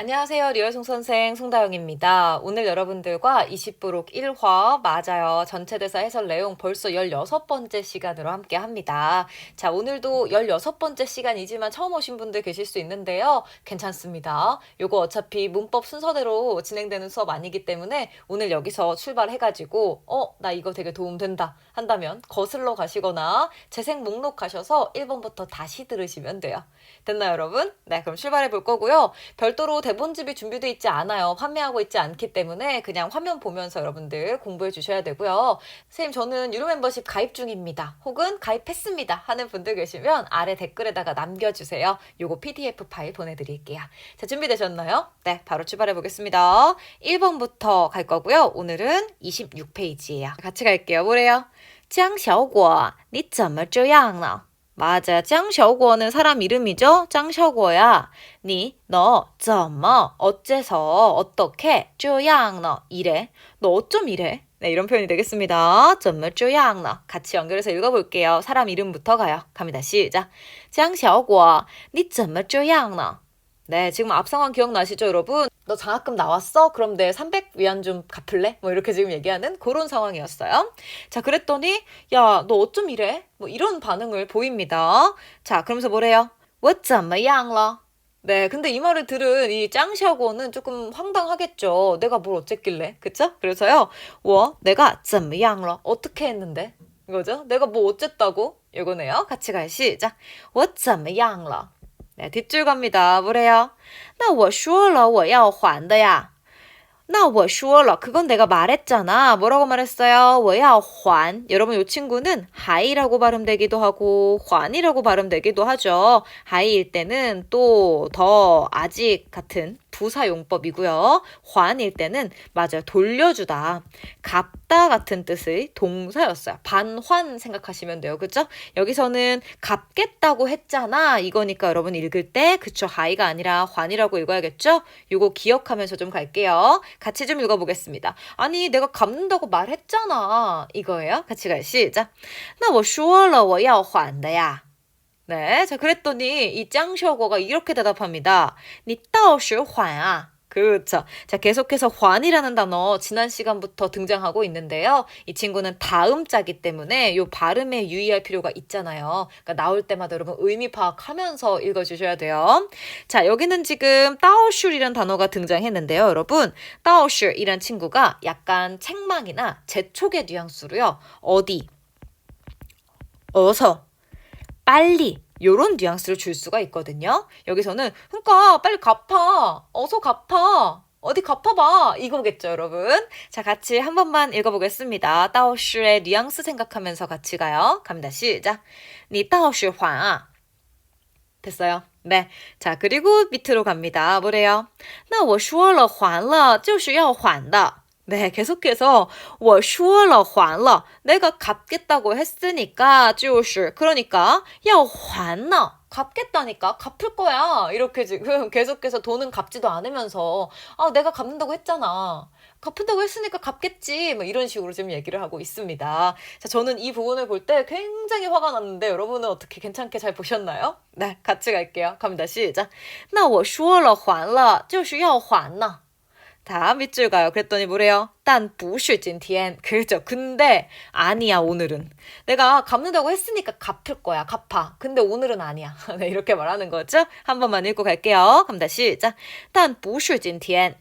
안녕하세요. 리얼송 선생 송다영입니다. 오늘 여러분들과 20부록 1화 맞아요. 전체대사 해설 내용 벌써 16번째 시간으로 함께 합니다. 자, 오늘도 16번째 시간이지만 처음 오신 분들 계실 수 있는데요. 괜찮습니다. 요거 어차피 문법 순서대로 진행되는 수업 아니기 때문에 오늘 여기서 출발해가지고 어, 나 이거 되게 도움된다 한다면 거슬러 가시거나 재생 목록 가셔서 1번부터 다시 들으시면 돼요. 됐나요, 여러분? 네, 그럼 출발해 볼 거고요. 별도로 대본집이 준비되어 있지 않아요. 판매하고 있지 않기 때문에 그냥 화면 보면서 여러분들 공부해 주셔야 되고요. 선생님, 저는 유료 멤버십 가입 중입니다. 혹은 가입했습니다. 하는 분들 계시면 아래 댓글에다가 남겨주세요. 요거 PDF 파일 보내드릴게요. 자, 준비되셨나요? 네, 바로 출발해 보겠습니다. 1번부터 갈 거고요. 오늘은 26페이지예요. 같이 갈게요. 뭐래요? 江小果,你怎么这样呢? 맞아. 짱샤오구어는 사람 이름이죠? 짱샤오구어야. 니, 너, 점머, 어째서, 어떻게, 쪼양, 너, 이래. 너 어쩜 이래? 네, 이런 표현이 되겠습니다. 점머, 쪼양, 너. 같이 연결해서 읽어볼게요. 사람 이름부터 가요. 갑니다. 시작. 짱샤오구어, 니, 점머, 쪼양, 너. 네, 지금 앞 상황 기억나시죠, 여러분? 너 장학금 나왔어? 그럼 내 300위안 좀 갚을래? 뭐 이렇게 지금 얘기하는 그런 상황이었어요. 자, 그랬더니, 야, 너 어쩜 이래? 뭐 이런 반응을 보입니다. 자, 그러면서 뭐래요? 我怎么样了? 네, 근데 이 말을 들은 이 짱샤고는 조금 황당하겠죠. 내가 뭘 어쨌길래, 그쵸? 그래서요, 我 내가 怎么样了? 어떻게 했는데? 이거죠? 내가 뭐 어쨌다고? 이거네요. 같이 갈 시작. 我怎么样了? 네, 뒷줄 갑니다. 뭐래요? 那我说了我要还的呀.那我说了 그건 내가 말했잖아. 뭐라고 말했어요? 我要还. 여러분 이 친구는 하이라고 발음되기도 하고 환이라고 발음되기도 하죠. 하이일 때는 또 더 아직 같은 부사용법이고요. 환일 때는 맞아요. 돌려주다. 갚다 같은 뜻의 동사였어요. 반환 생각하시면 돼요. 그죠? 여기서는 갚겠다고 했잖아. 이거니까 여러분 읽을 때 그쵸 하이가 아니라 환이라고 읽어야겠죠? 요거 기억하면서 좀 갈게요. 같이 좀 읽어보겠습니다. 아니 내가 갚는다고 말했잖아. 이거예요. 같이 갈 시작. 那我说了我要还的呀. 네, 자 그랬더니 이 짱셔거가 이렇게 대답합니다. 你到时还啊. 그렇죠. 자, 계속해서 환이라는 단어 지난 시간부터 등장하고 있는데요. 이 친구는 다음 자기 때문에 요 발음에 유의할 필요가 있잖아요. 그러니까 나올 때마다 여러분 의미 파악하면서 읽어주셔야 돼요. 자, 여기는 지금 따오슐이란 단어가 등장했는데요. 여러분, 따오슐이란 친구가 약간 책망이나 재촉의 뉘앙스로요. 어디, 어서, 빨리 요런 뉘앙스를 줄 수가 있거든요. 여기서는 그러니까 빨리 갚아. 어서 갚아. 어디 갚아봐. 이거겠죠, 여러분. 자, 같이 한 번만 읽어보겠습니다. 따오슈의 뉘앙스 생각하면서 같이 가요. 갑니다. 시작. 니 따오슈 화. 됐어요. 네. 자, 그리고 밑으로 갑니다. 뭐래요? 那我说了还了就是要还的. 네, 계속해서 我说了还了 내가 갚겠다고 했으니까 就是 그러니까 要还呢 갚겠다니까 갚을 거야 이렇게 지금 계속해서 돈은 갚지도 않으면서 아 내가 갚는다고 했잖아 갚는다고 했으니까 갚겠지 뭐 이런 식으로 지금 얘기를 하고 있습니다 자 저는 이 부분을 볼 때 굉장히 화가 났는데 여러분은 어떻게 괜찮게 잘 보셨나요? 네 같이 갈게요 갑니다 시작 那我说了还了就是要还呢 다음 밑줄 가요. 그랬더니 뭐래요? 딴 부슈 찐티엔. 그죠. 근데 아니야 오늘은. 내가 갚는다고 했으니까 갚을 거야. 갚아. 근데 오늘은 아니야. 네, 이렇게 말하는 거죠. 한 번만 읽고 갈게요. 갑니다. 시작. 딴 부슈 찐티엔.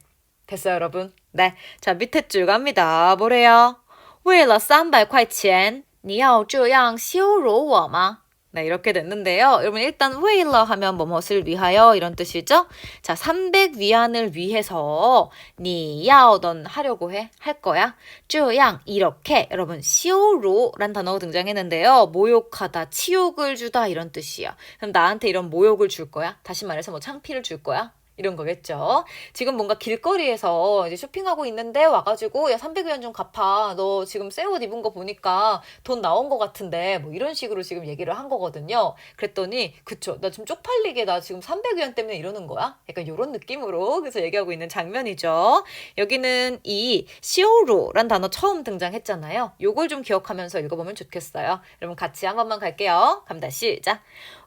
됐어요 여러분? 네. 자 밑에 줄 갑니다. 뭐래요? 为了300块钱你要这样羞辱我吗? 네, 이렇게 됐는데요. 여러분 일단 후에일러 하면 뭐뭇을 위하여 이런 뜻이죠. 자, 300위안을 위해서 니야오던 하려고 해, 할 거야. 쯔양 이렇게 여러분 시오로란 단어가 등장했는데요. 모욕하다, 치욕을 주다 이런 뜻이야. 그럼 나한테 이런 모욕을 줄 거야? 다시 말해서 뭐 창피를 줄 거야? 이런 거겠죠. 지금 뭔가 길거리에서 이제 쇼핑하고 있는데 와가지고 야 300위안 좀 갚아. 너 지금 새 옷 입은 거 보니까 돈 나온 거 같은데 뭐 이런 식으로 지금 얘기를 한 거거든요. 그랬더니 그쵸. 나 지금 쪽팔리게 나 지금 300위안 때문에 이러는 거야? 약간 이런 느낌으로 그래서 얘기하고 있는 장면이죠. 여기는 이 시오로란 단어 처음 등장했잖아요. 요걸 좀 기억하면서 읽어보면 좋겠어요. 여러분 같이 한 번만 갈게요. 갑니다. 시작.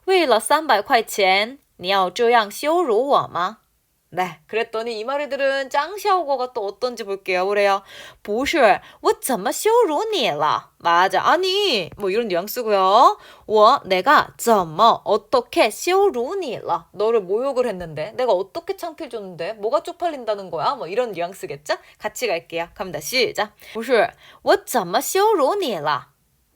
为了300块钱 你要这样羞辱我吗? 네, 그랬더니 이 말을 들은 짱샤오거가 또 어떤지 볼게요. 뭐래요? 不是,我怎么羞辱你了? 맞아. 아니, 뭐 이런 뉘앙스고요. 我 내가 怎么 어떻게 羞辱你了? 너를 모욕을 했는데 내가 어떻게 창피를 줬는데 뭐가 쪽팔린다는 거야? 뭐 이런 뉘앙스겠죠? 같이 갈게요. 갑니다. 시작. 不是,我怎么羞辱你了?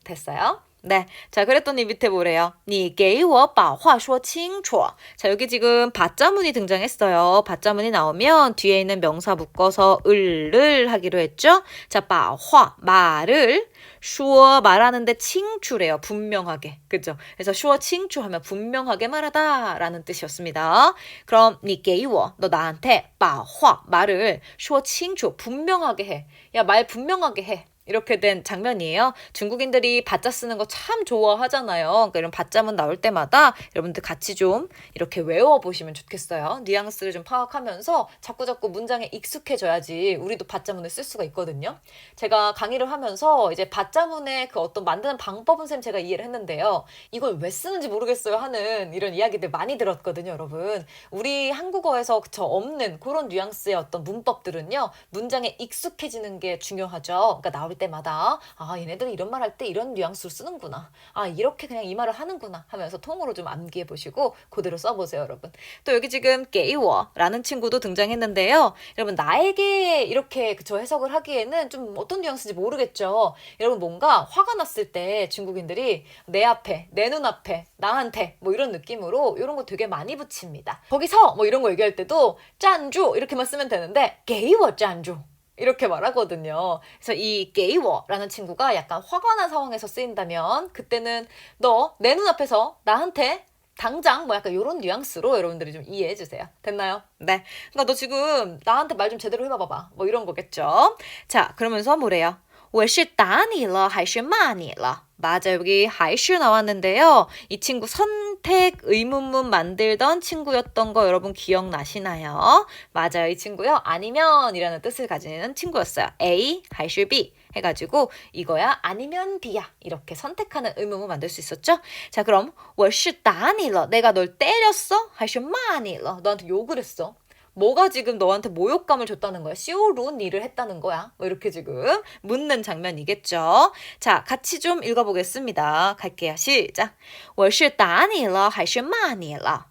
됐어요? 네. 자, 그랬더니 밑에 뭐래요? 你给我把话说清楚. 자, 여기 지금 받자문이 등장했어요. 받자문이 나오면 뒤에 있는 명사 묶어서 을을 하기로 했죠? 자, 把话 말을 说 말하는데 칭추래요. 분명하게. 그죠? 그래서 说 칭추하면 분명하게 말하다라는 뜻이었습니다. 그럼 你给我 너 나한테 把话 말을 说清楚 분명하게 해. 야, 말 분명하게 해. 이렇게 된 장면이에요. 중국인들이 받자 쓰는 거 참 좋아하잖아요. 그러니까 이런 받자문 나올 때마다 여러분들 같이 좀 이렇게 외워보시면 좋겠어요. 뉘앙스를 좀 파악하면서 자꾸자꾸 문장에 익숙해져야지 우리도 받자문을 쓸 수가 있거든요. 제가 강의를 하면서 이제 받자문의 그 어떤 만드는 방법은 쌤 제가 이해를 했는데요. 이걸 왜 쓰는지 모르겠어요 하는 이런 이야기들 많이 들었거든요, 여러분. 우리 한국어에서 그쵸 없는 그런 뉘앙스의 어떤 문법들은요. 문장에 익숙해지는 게 중요하죠. 그러니까 나올 때마다 아 얘네들은 이런 말 할 때 이런 뉘앙스로 쓰는구나. 아 이렇게 그냥 이 말을 하는구나 하면서 통으로 좀 암기해 보시고 그대로 써보세요 여러분. 또 여기 지금 게이워라는 친구도 등장했는데요. 여러분 나에게 이렇게 그저 해석을 하기에는 좀 어떤 뉘앙스인지 모르겠죠. 여러분 뭔가 화가 났을 때 중국인들이 내 앞에 내 눈앞에 나한테 뭐 이런 느낌으로 이런 거 되게 많이 붙입니다. 거기서 뭐 이런 거 얘기할 때도 짠주 이렇게만 쓰면 되는데 게이워 짠주 이렇게 말하거든요. 그래서 이 게이워라는 친구가 약간 화가 난 상황에서 쓰인다면 그때는 너 내 눈앞에서 나한테 당장 뭐 약간 이런 뉘앙스로 여러분들이 좀 이해해 주세요. 됐나요? 네. 그러니까 너 지금 나한테 말 좀 제대로 해봐봐. 뭐 이런 거겠죠. 자, 그러면서 뭐래요? 我是打你了还是骂你了? 맞아 여기 还是 나왔는데요. 이 친구 선택 의문문 만들던 친구였던 거 여러분 기억나시나요? 맞아요. 이 친구요. 아니면이라는 뜻을 가지는 친구였어요. A 还是 B 해가지고 이거야 아니면 B야 이렇게 선택하는 의문문 만들 수 있었죠? 자 그럼 我是打你了 내가 널 때렸어? 还是骂你了 너한테 욕을 했어? 뭐가 지금 너한테 모욕감을 줬다는 거야? 쇼룬 일을 했다는 거야? 뭐 이렇게 지금 묻는 장면이겠죠. 자, 같이 좀 읽어보겠습니다. 갈게요. 시작. 我是打你了还是骂你了?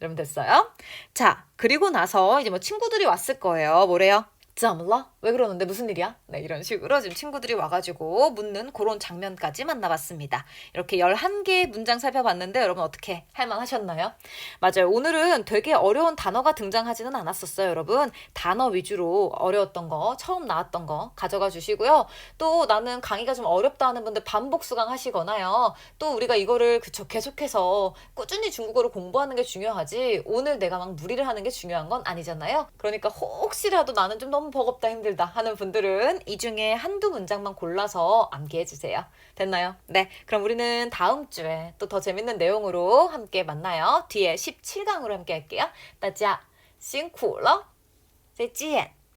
여러분 됐어요? 자, 그리고 나서 이제 뭐 친구들이 왔을 거예요. 뭐래요? 怎么了? 왜 그러는데 무슨 일이야? 네, 이런 식으로 지금 친구들이 와가지고 묻는 그런 장면까지 만나봤습니다. 이렇게 11개의 문장 살펴봤는데 여러분 어떻게 할만 하셨나요? 맞아요. 오늘은 되게 어려운 단어가 등장하지는 않았었어요, 여러분. 단어 위주로 어려웠던 거, 처음 나왔던 거 가져가 주시고요. 또 나는 강의가 좀 어렵다 하는 분들 반복 수강 하시거나요. 또 우리가 이거를 그쵸, 계속해서 꾸준히 중국어를 공부하는 게 중요하지 오늘 내가 막 무리를 하는 게 중요한 건 아니잖아요. 그러니까 혹시라도 나는 좀 너무 버겁다 힘들다 하는 분들은 이 중에 한두 문장만 골라서 암기해 주세요. 됐나요? 네. 그럼 우리는 다음 주에 또 더 재밌는 내용으로 함께 만나요. 뒤에 17강으로 함께 할게요. 大家辛苦了.再见.